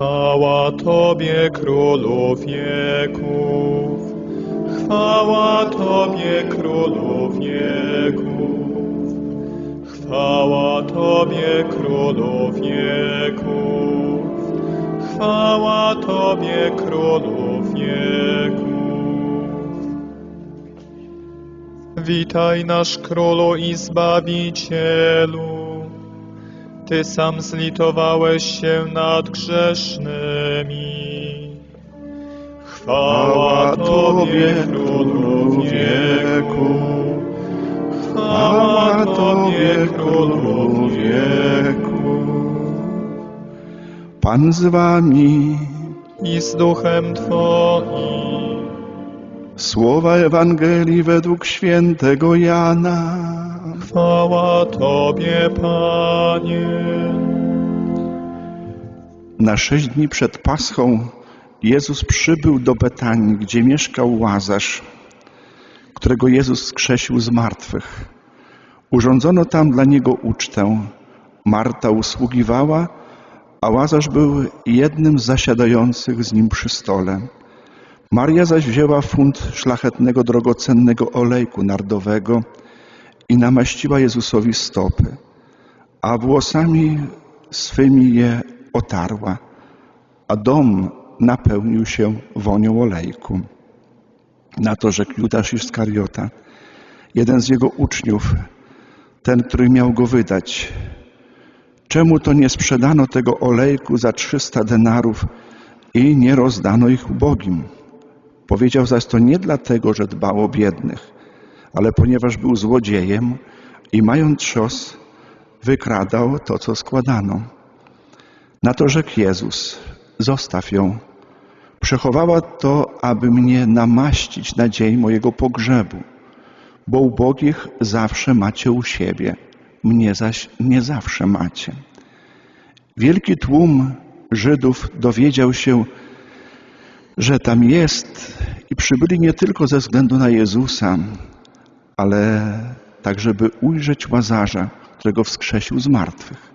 Chwała Tobie, Królu wieków. Chwała Tobie, Królu wieków. Chwała Tobie, Królu wieków. Chwała Tobie, Królu wieków. Witaj nasz Królu i Zbawicielu. Ty sam zlitowałeś się nad grzesznymi. Chwała Tobie, Królu wieku. Chwała Tobie, Królu wieku. Pan z wami. I z duchem Twoim. Słowa Ewangelii według świętego Jana. Chwała Tobie, Panie. Na sześć dni przed Paschą Jezus przybył do Betanii, gdzie mieszkał Łazarz, którego Jezus skrzesił z martwych. Urządzono tam dla niego ucztę. Marta usługiwała, a Łazarz był jednym z zasiadających z nim przy stole. Maria zaś wzięła funt szlachetnego, drogocennego olejku nardowego i namaściła Jezusowi stopy, a włosami swymi je otarła, a dom napełnił się wonią olejku. Na to rzekł Judasz Iskariota, jeden z jego uczniów, ten, który miał go wydać. Czemu to nie sprzedano tego olejku za trzysta denarów i nie rozdano ich ubogim? Powiedział zaś to nie dlatego, że dbał o biednych, ale ponieważ był złodziejem i mając trzos, wykradał to, co składano. Na to rzekł Jezus, zostaw ją. Przechowała to, aby mnie namaścić na dzień mojego pogrzebu, bo ubogich zawsze macie u siebie, mnie zaś nie zawsze macie. Wielki tłum Żydów dowiedział się, że tam jest i przybyli nie tylko ze względu na Jezusa, ale tak, żeby ujrzeć Łazarza, którego wskrzesił z martwych.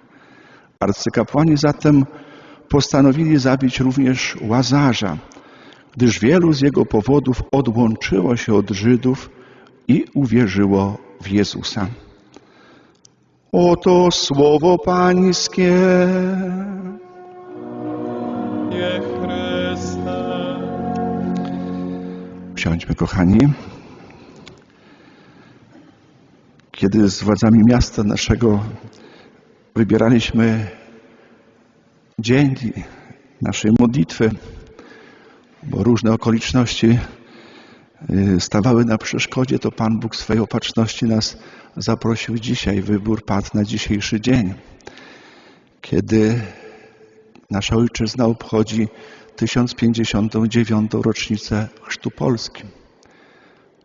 Arcykapłani zatem postanowili zabić również Łazarza, gdyż wielu z jego powodów odłączyło się od Żydów i uwierzyło w Jezusa. Oto słowo Pańskie. Nie Chryste. Usiądźmy, kochani. Kiedy z władzami miasta naszego wybieraliśmy dzień naszej modlitwy, bo różne okoliczności y, stawały na przeszkodzie, to Pan Bóg swej opatrzności nas zaprosił dzisiaj. Wybór padł na dzisiejszy dzień, kiedy nasza ojczyzna obchodzi 1059. rocznicę Chrztu Polski.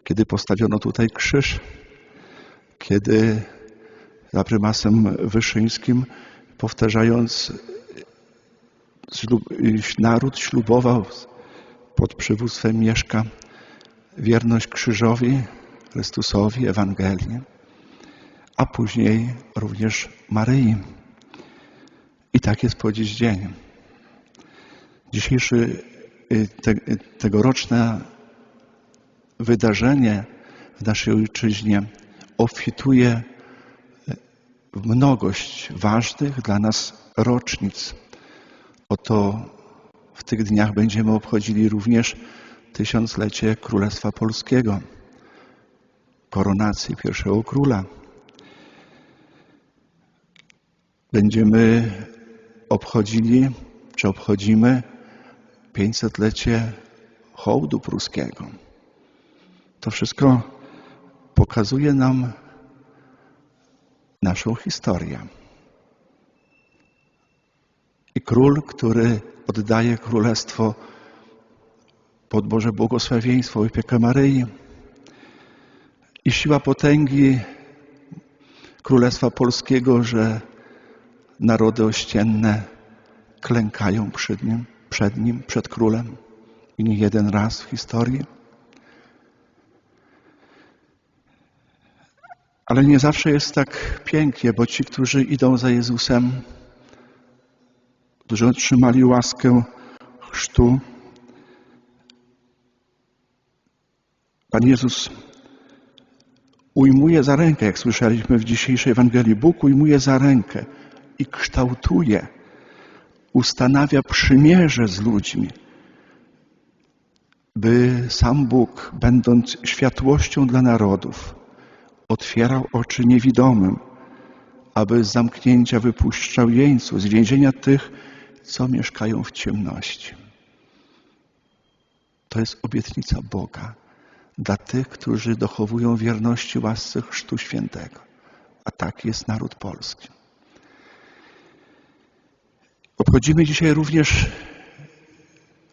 Kiedy postawiono tutaj krzyż, kiedy za prymasem Wyszyńskim, powtarzając, ślub, naród ślubował pod przywództwem Mieszka wierność krzyżowi, Chrystusowi, Ewangelii, a później również Maryi. I tak jest po dziś dzień. Dzisiejszy te, y, tegoroczne wydarzenie w naszej ojczyźnie obfituje w mnogość ważnych dla nas rocznic. Oto w tych dniach będziemy obchodzili również tysiąclecie Królestwa Polskiego, koronacji pierwszego króla. Będziemy obchodzili, czy obchodzimy 500-lecie hołdu pruskiego. To wszystko pokazuje nam naszą historię. I król, który oddaje królestwo pod Boże błogosławieństwo i opiekę Maryi i siła potęgi Królestwa Polskiego, że narody ościenne klękają przed nim, przed nim, przed królem i nie jeden raz w historii. Ale nie zawsze jest tak pięknie, bo ci, którzy idą za Jezusem, którzy otrzymali łaskę chrztu. Pan Jezus ujmuje za rękę, jak słyszeliśmy w dzisiejszej Ewangelii. Bóg ujmuje za rękę i kształtuje, ustanawia przymierze z ludźmi, by sam Bóg, będąc światłością dla narodów, otwierał oczy niewidomym, aby z zamknięcia wypuszczał jeńców, z więzienia tych, co mieszkają w ciemności. To jest obietnica Boga dla tych, którzy dochowują wierności łasce Chrztu Świętego. A taki jest naród polski. Obchodzimy dzisiaj również,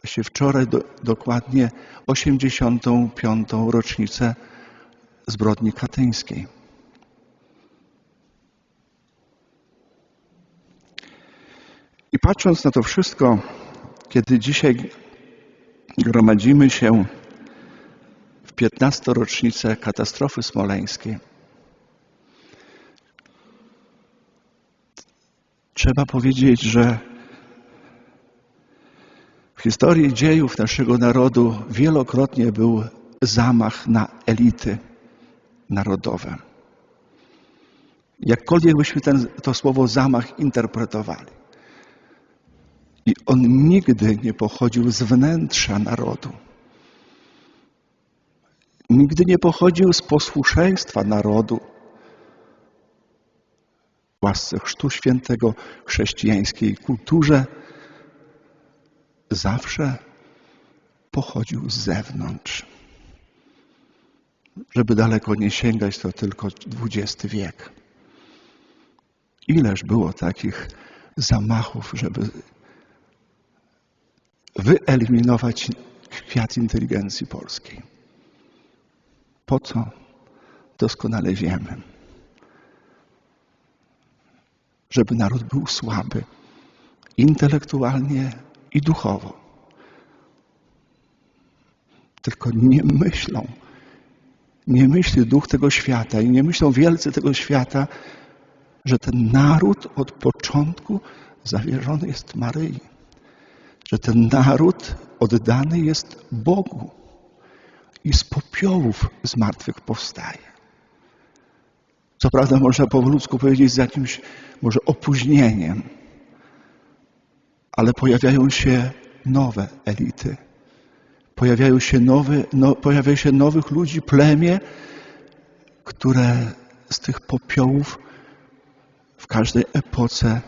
właśnie wczoraj do, dokładnie 85. rocznicę zbrodni katyńskiej. I patrząc na to wszystko, kiedy dzisiaj gromadzimy się w 15. rocznicę katastrofy smoleńskiej, trzeba powiedzieć, że w historii dziejów naszego narodu wielokrotnie był zamach na elity narodowe. Jakkolwiek byśmy ten, to słowo zamach interpretowali. I on nigdy nie pochodził z wnętrza narodu. Nigdy nie pochodził z posłuszeństwa narodu. Łasce Chrztu Świętego, chrześcijańskiej kulturze zawsze pochodził z zewnątrz. Żeby daleko nie sięgać, to tylko XX wiek. Ileż było takich zamachów, żeby wyeliminować kwiat inteligencji polskiej. Po co? Doskonale wiemy. Żeby naród był słaby intelektualnie i duchowo. Tylko nie myślą, nie myśli duch tego świata i nie myślą wielcy tego świata, że ten naród od początku zawierzony jest Maryi że ten naród oddany jest Bogu i z popiołów zmartwych powstaje. Co prawda można po ludzku powiedzieć z jakimś może opóźnieniem, ale pojawiają się nowe elity. Pojawiają się, nowe, no, pojawia się nowych ludzi, plemię, które z tych popiołów w każdej epoce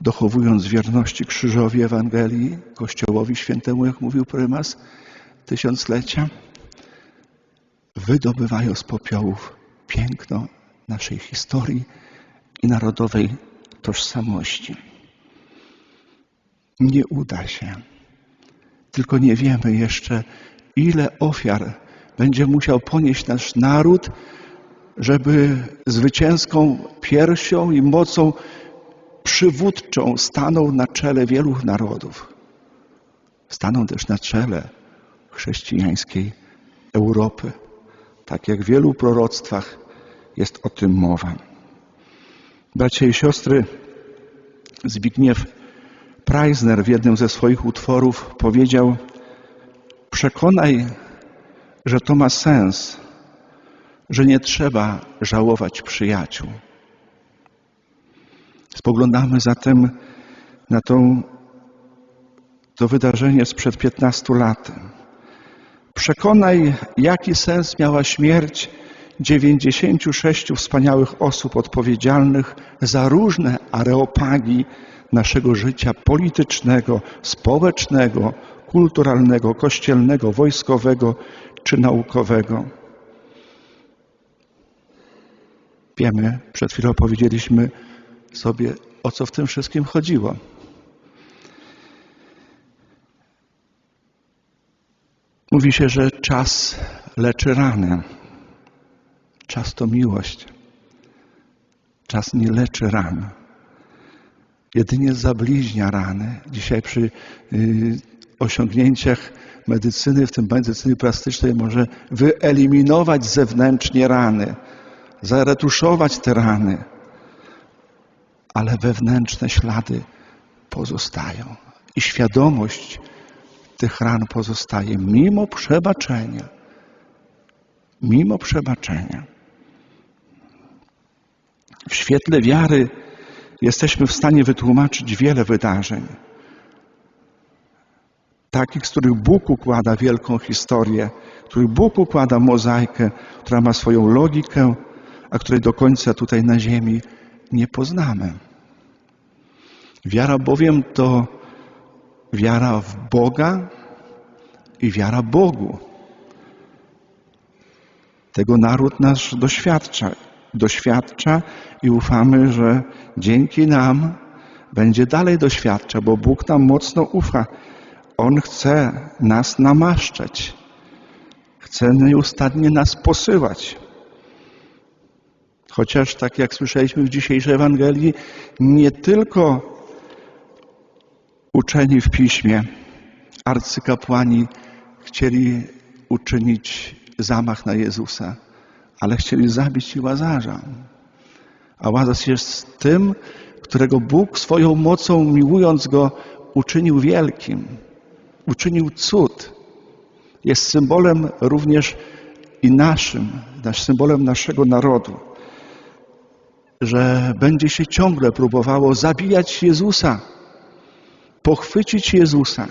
dochowując wierności krzyżowi Ewangelii, Kościołowi Świętemu, jak mówił prymas, tysiąclecia, wydobywają z popiołów piękno naszej historii i narodowej tożsamości. Nie uda się. Tylko nie wiemy jeszcze, ile ofiar będzie musiał ponieść nasz naród, żeby zwycięską piersią i mocą przywódczą stanął na czele wielu narodów. Stanął też na czele chrześcijańskiej Europy. Tak jak w wielu proroctwach jest o tym mowa. Bracia i siostry, Zbigniew Preisner w jednym ze swoich utworów powiedział: Przekonaj, że to ma sens, że nie trzeba żałować przyjaciół. Spoglądamy zatem na tą, to wydarzenie sprzed 15 lat. Przekonaj, jaki sens miała śmierć 96 wspaniałych osób odpowiedzialnych za różne areopagi naszego życia politycznego, społecznego, kulturalnego, kościelnego, wojskowego czy naukowego. Wiemy, przed chwilą powiedzieliśmy, sobie, o co w tym wszystkim chodziło. Mówi się, że czas leczy rany. Czas to miłość. Czas nie leczy ran. Jedynie zabliźnia rany. Dzisiaj przy y, osiągnięciach medycyny, w tym medycyny plastycznej, może wyeliminować zewnętrznie rany, zaretuszować te rany ale wewnętrzne ślady pozostają. I świadomość tych ran pozostaje mimo przebaczenia. Mimo przebaczenia. W świetle wiary jesteśmy w stanie wytłumaczyć wiele wydarzeń. Takich, z których Bóg układa wielką historię, których Bóg układa mozaikę, która ma swoją logikę, a której do końca tutaj na ziemi nie poznamy. Wiara bowiem to wiara w Boga i wiara Bogu. Tego naród nasz doświadcza. Doświadcza i ufamy, że dzięki nam będzie dalej doświadcza, bo Bóg nam mocno ufa. On chce nas namaszczać. Chce nieustannie nas posyłać. Chociaż, tak jak słyszeliśmy w dzisiejszej Ewangelii, nie tylko uczeni w piśmie, arcykapłani chcieli uczynić zamach na Jezusa, ale chcieli zabić i Łazarza. A Łazarz jest tym, którego Bóg swoją mocą, miłując go, uczynił wielkim, uczynił cud. Jest symbolem również i naszym, nasz symbolem naszego narodu, że będzie się ciągle próbowało zabijać Jezusa, pochwycić Jezusa,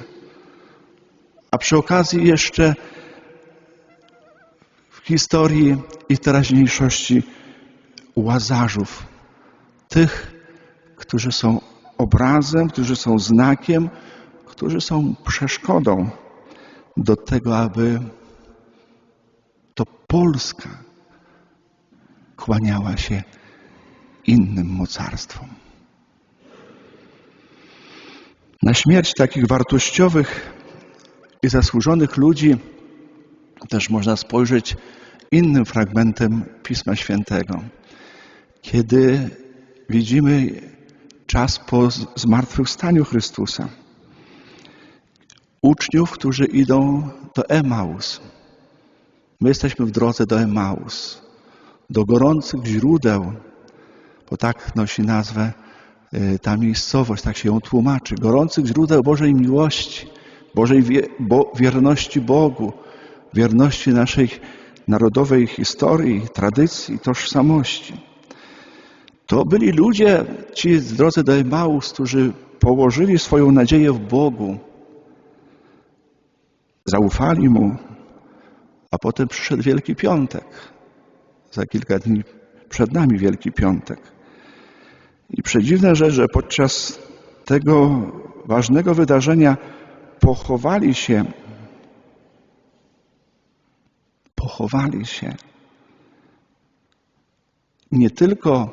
a przy okazji jeszcze historii i teraźniejszości łazarzów, tych, którzy są obrazem, którzy są znakiem, którzy są przeszkodą do tego, aby to Polska kłaniała się innym mocarstwom. Na śmierć takich wartościowych i zasłużonych ludzi też można spojrzeć innym fragmentem Pisma Świętego. Kiedy widzimy czas po zmartwychwstaniu Chrystusa, uczniów, którzy idą do Emaus. My jesteśmy w drodze do Emaus, do gorących źródeł, bo tak nosi nazwę y, ta miejscowość, tak się ją tłumaczy. Gorących źródeł Bożej miłości, Bożej wie, bo, wierności Bogu, wierności naszej narodowej historii, tradycji, tożsamości. To byli ludzie, ci w drodze do Emaus, którzy położyli swoją nadzieję w Bogu, zaufali Mu, a potem przyszedł Wielki Piątek. Za kilka dni przed nami Wielki Piątek. I przedziwna rzecz, że podczas tego ważnego wydarzenia pochowali się, pochowali się nie tylko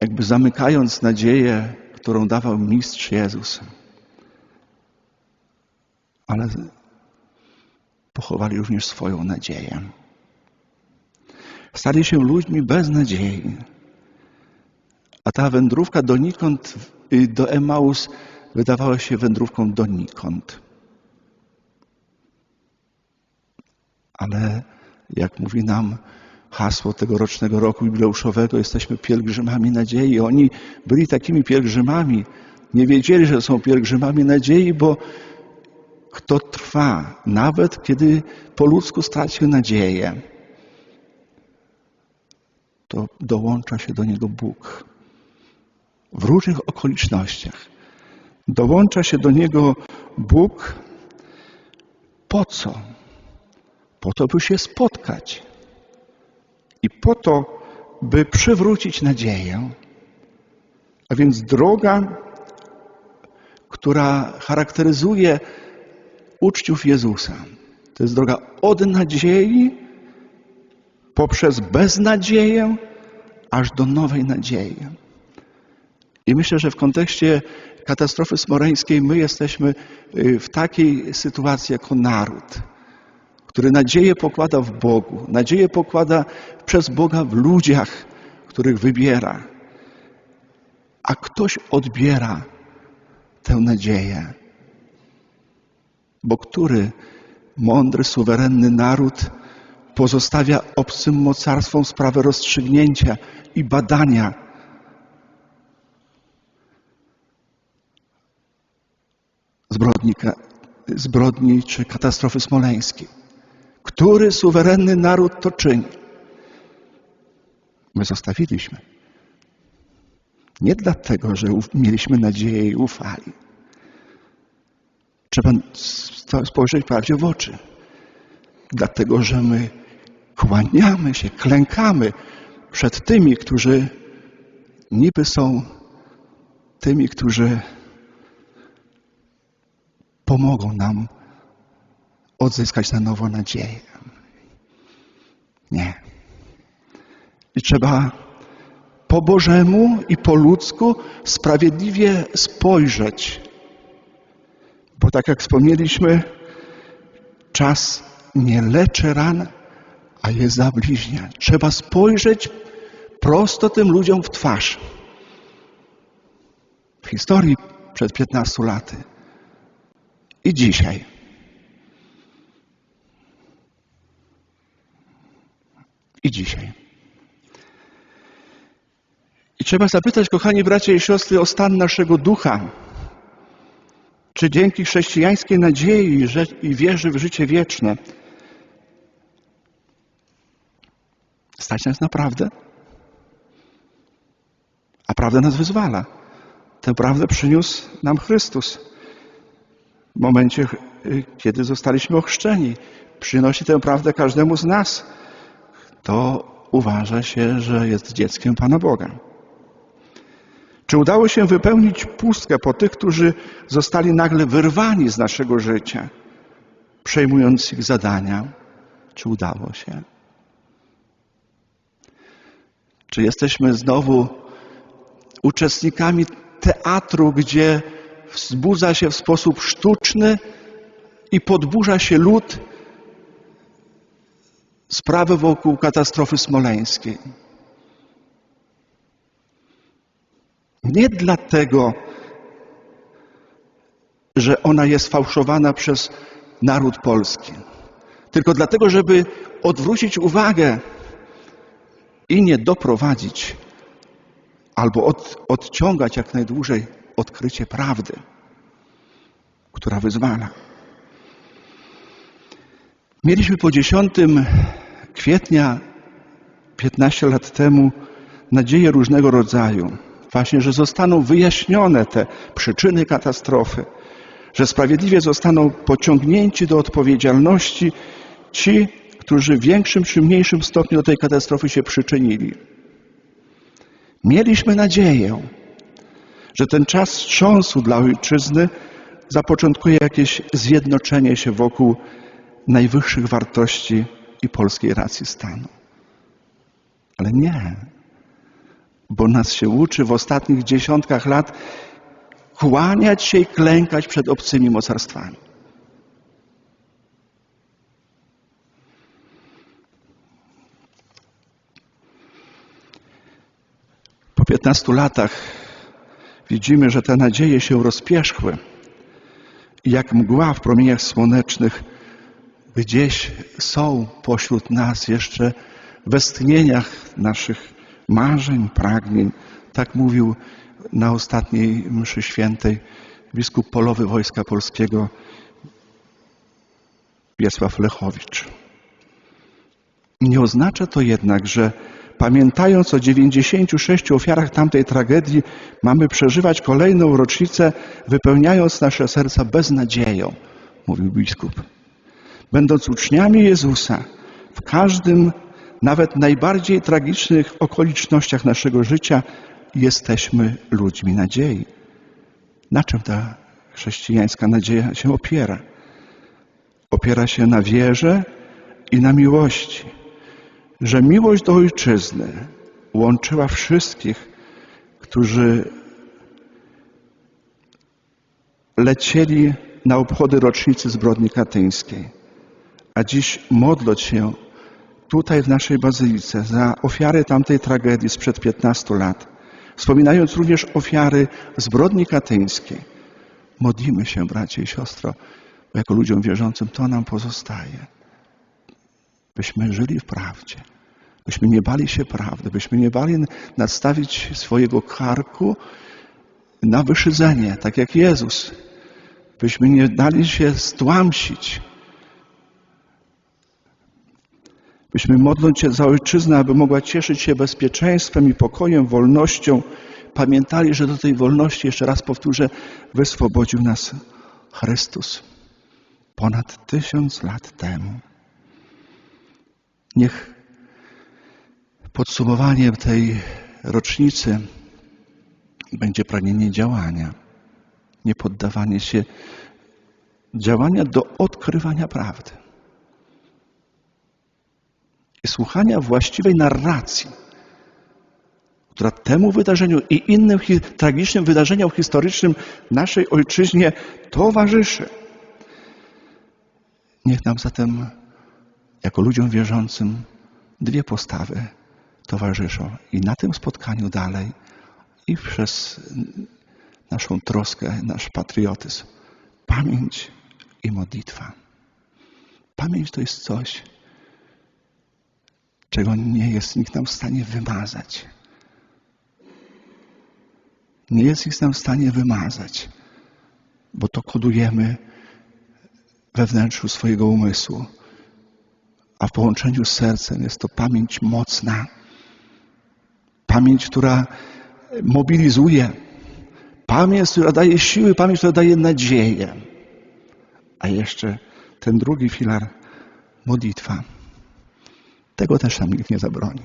jakby zamykając nadzieję, którą dawał mistrz Jezus, ale pochowali również swoją nadzieję. Stali się ludźmi bez nadziei. A ta wędrówka donikąd, do Emaus, wydawała się wędrówką donikąd. Ale jak mówi nam hasło tegorocznego roku jubileuszowego, jesteśmy pielgrzymami nadziei. Oni byli takimi pielgrzymami, nie wiedzieli, że są pielgrzymami nadziei, bo kto trwa, nawet kiedy po ludzku stracił nadzieję, to dołącza się do niego Bóg. W różnych okolicznościach. Dołącza się do niego Bóg po co? Po to, by się spotkać i po to, by przywrócić nadzieję. A więc droga, która charakteryzuje uczciów Jezusa, to jest droga od nadziei poprzez beznadzieję aż do nowej nadziei. I myślę, że w kontekście katastrofy smoreńskiej my jesteśmy y, w takiej sytuacji jako naród, który nadzieję pokłada w Bogu, nadzieję pokłada przez Boga w ludziach, których wybiera. A ktoś odbiera tę nadzieję. Bo który mądry, suwerenny naród pozostawia obcym mocarstwom sprawę rozstrzygnięcia i badania zbrodni, zbrodni czy katastrofy smoleńskiej. Który suwerenny naród to czyni? My zostawiliśmy. Nie dlatego, że mieliśmy nadzieję i ufali. Trzeba spojrzeć prawdzie w oczy. Dlatego, że my kłaniamy się, klękamy przed tymi, którzy niby są tymi, którzy pomogą nam odzyskać na nowo nadzieję. Nie. I trzeba po Bożemu i po ludzku sprawiedliwie spojrzeć. Bo tak jak wspomnieliśmy, czas nie leczy ran, a je zabliźnia. Trzeba spojrzeć prosto tym ludziom w twarz. W historii przed 15 laty i dzisiaj. I dzisiaj. I trzeba zapytać, kochani bracia i siostry, o stan naszego ducha. Czy dzięki chrześcijańskiej nadziei i wierze w życie wieczne stać nas naprawdę? A prawda nas wyzwala. Tę prawdę przyniósł nam Chrystus w momencie, y, kiedy zostaliśmy ochrzczeni. Przynosi tę prawdę każdemu z nas. To uważa się, że jest dzieckiem Pana Boga. Czy udało się wypełnić pustkę po tych, którzy zostali nagle wyrwani z naszego życia, przejmując ich zadania? Czy udało się? Czy jesteśmy znowu uczestnikami teatru, gdzie wzbudza się w sposób sztuczny i podburza się lud sprawy wokół katastrofy smoleńskiej? Nie dlatego, że ona jest fałszowana przez naród polski, tylko dlatego, żeby odwrócić uwagę i nie doprowadzić albo od, odciągać jak najdłużej odkrycie prawdy, która wyzwala. Mieliśmy po 10 kwietnia 15 lat temu nadzieje różnego rodzaju. Właśnie, że zostaną wyjaśnione te przyczyny katastrofy, że sprawiedliwie zostaną pociągnięci do odpowiedzialności ci, którzy w większym czy mniejszym stopniu do tej katastrofy się przyczynili. Mieliśmy nadzieję, że ten czas wstrząsu dla ojczyzny zapoczątkuje jakieś zjednoczenie się wokół najwyższych wartości i polskiej racji stanu. Ale nie, bo nas się uczy w ostatnich dziesiątkach lat kłaniać się i klękać przed obcymi mocarstwami. Po 15 latach widzimy, że te nadzieje się rozpierzchły i jak mgła w promieniach słonecznych gdzieś są pośród nas jeszcze westchnieniach naszych marzeń, pragnień. Tak mówił na ostatniej mszy świętej biskup polowy Wojska Polskiego Wiesław Lechowicz. Nie oznacza to jednak, że pamiętając o 96 ofiarach tamtej tragedii, mamy przeżywać kolejną rocznicę, wypełniając nasze serca beznadzieją, mówił biskup. Będąc uczniami Jezusa, w każdym, nawet najbardziej tragicznych okolicznościach naszego życia, jesteśmy ludźmi nadziei. Na czym ta chrześcijańska nadzieja się opiera? Opiera się na wierze i na miłości, że miłość do ojczyzny łączyła wszystkich, którzy lecieli na obchody rocznicy zbrodni katyńskiej. A dziś modląc się tutaj w naszej bazylice za ofiary tamtej tragedii sprzed 15 lat, wspominając również ofiary zbrodni katyńskiej, modlimy się, bracie i siostro, bo jako ludziom wierzącym to nam pozostaje. Byśmy żyli w prawdzie, byśmy nie bali się prawdy, byśmy nie bali nastawić swojego karku na wyszydzenie, tak jak Jezus byśmy nie dali się stłamsić, byśmy modląc się za ojczyznę, aby mogła cieszyć się bezpieczeństwem i pokojem, wolnością, pamiętali, że do tej wolności, jeszcze raz powtórzę, wyswobodził nas Chrystus ponad tysiąc lat temu. Niech podsumowaniem tej rocznicy będzie pragnienie działania, nie poddawanie się działania do odkrywania prawdy słuchania właściwej narracji, która temu wydarzeniu i innym tragicznym wydarzeniom historycznym naszej ojczyźnie towarzyszy. Niech nam zatem, jako ludziom wierzącym, dwie postawy towarzyszą i na tym spotkaniu dalej, i przez naszą troskę, nasz patriotyzm. Pamięć i modlitwa. Pamięć to jest coś, czego nie jest nikt nam w stanie wymazać. Nie jest nikt nam w stanie wymazać, bo to kodujemy we wnętrzu swojego umysłu, a w połączeniu z sercem jest to pamięć mocna, pamięć, która mobilizuje, pamięć, która daje siły, pamięć, która daje nadzieję, a jeszcze ten drugi filar modlitwa. Tego też nam nikt nie zabroni.